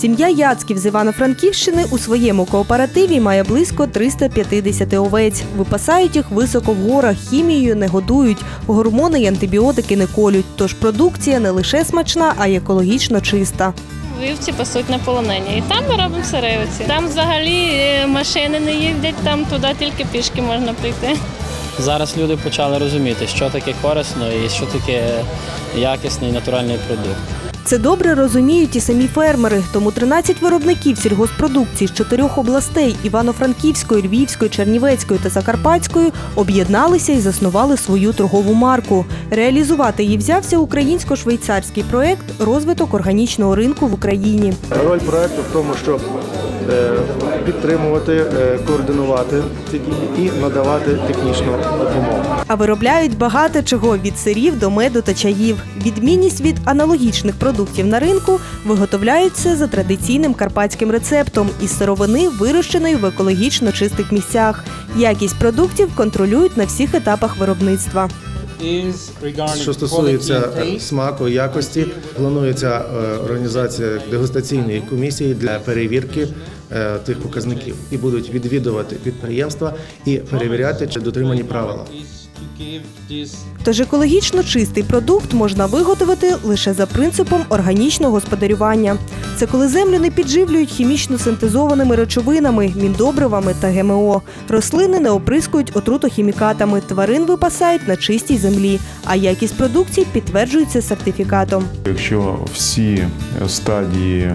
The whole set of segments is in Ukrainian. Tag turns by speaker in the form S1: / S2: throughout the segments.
S1: Сім'я Яцьків з Івано-Франківщини у своєму кооперативі має близько 350 овець. Випасають їх високо в горах, хімією не годують, гормони й антибіотики не колють. Тож продукція не лише смачна, а й екологічно чиста.
S2: Вівці пасуть на полонині. І там ми робимо сиривиці. Там взагалі е, машини не їздять, там туди тільки пішки можна прийти.
S3: Зараз люди почали розуміти, що таке корисно і що таке якісний натуральний продукт.
S1: Це добре розуміють і самі фермери. Тому 13 виробників сільгоспродукції з чотирьох областей Івано-Франківської, Львівської, Чернівецької та Закарпатської об'єдналися і заснували свою торгову марку. Реалізувати її взявся українсько-швейцарський проект розвиток органічного ринку в Україні.
S4: Роль проекту в тому, щоб е, підтримувати, е, координувати і надавати технічну допомогу.
S1: А виробляють багато чого від сирів до меду та чаїв. Відмінність від аналогічних продуктів на ринку виготовляються за традиційним карпатським рецептом із сировини, вирощеної в екологічно чистих місцях. Якість продуктів контролюють на всіх етапах виробництва.
S4: Що стосується смаку і якості, планується е, організація дегустаційної комісії для перевірки тих показників і будуть відвідувати підприємства і перевіряти, чи дотримані правила.
S1: Тож екологічно чистий продукт можна виготовити лише за принципом органічного господарювання. Це коли землю не підживлюють хімічно синтезованими речовинами, міндобривами та ГМО. Рослини не оприскують отрутохімікатами, тварин випасають на чистій землі, а якість продукції підтверджується сертифікатом.
S5: Якщо всі стадії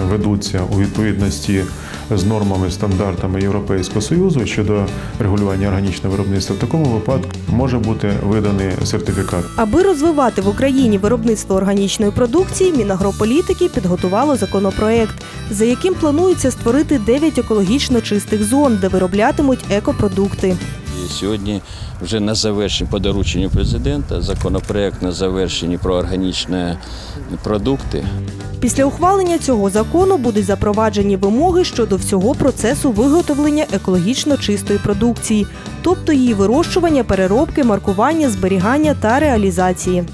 S5: ведуться у відповідності з нормами стандартами Європейського союзу щодо регулювання органічного виробництва, в такому випадку може бути виданий сертифікат.
S1: Аби розвивати в Україні виробництво органічної продукції, Мінагрополітики підготувало законопроект, за яким планується створити 9 екологічно чистих зон, де вироблятимуть екопродукти.
S6: Сьогодні вже на завершенні по дорученню президента законопроект на завершенні про органічні продукти.
S1: Після ухвалення цього закону будуть запроваджені вимоги щодо всього процесу виготовлення екологічно чистої продукції, тобто її вирощування, переробки, маркування, зберігання та реалізації.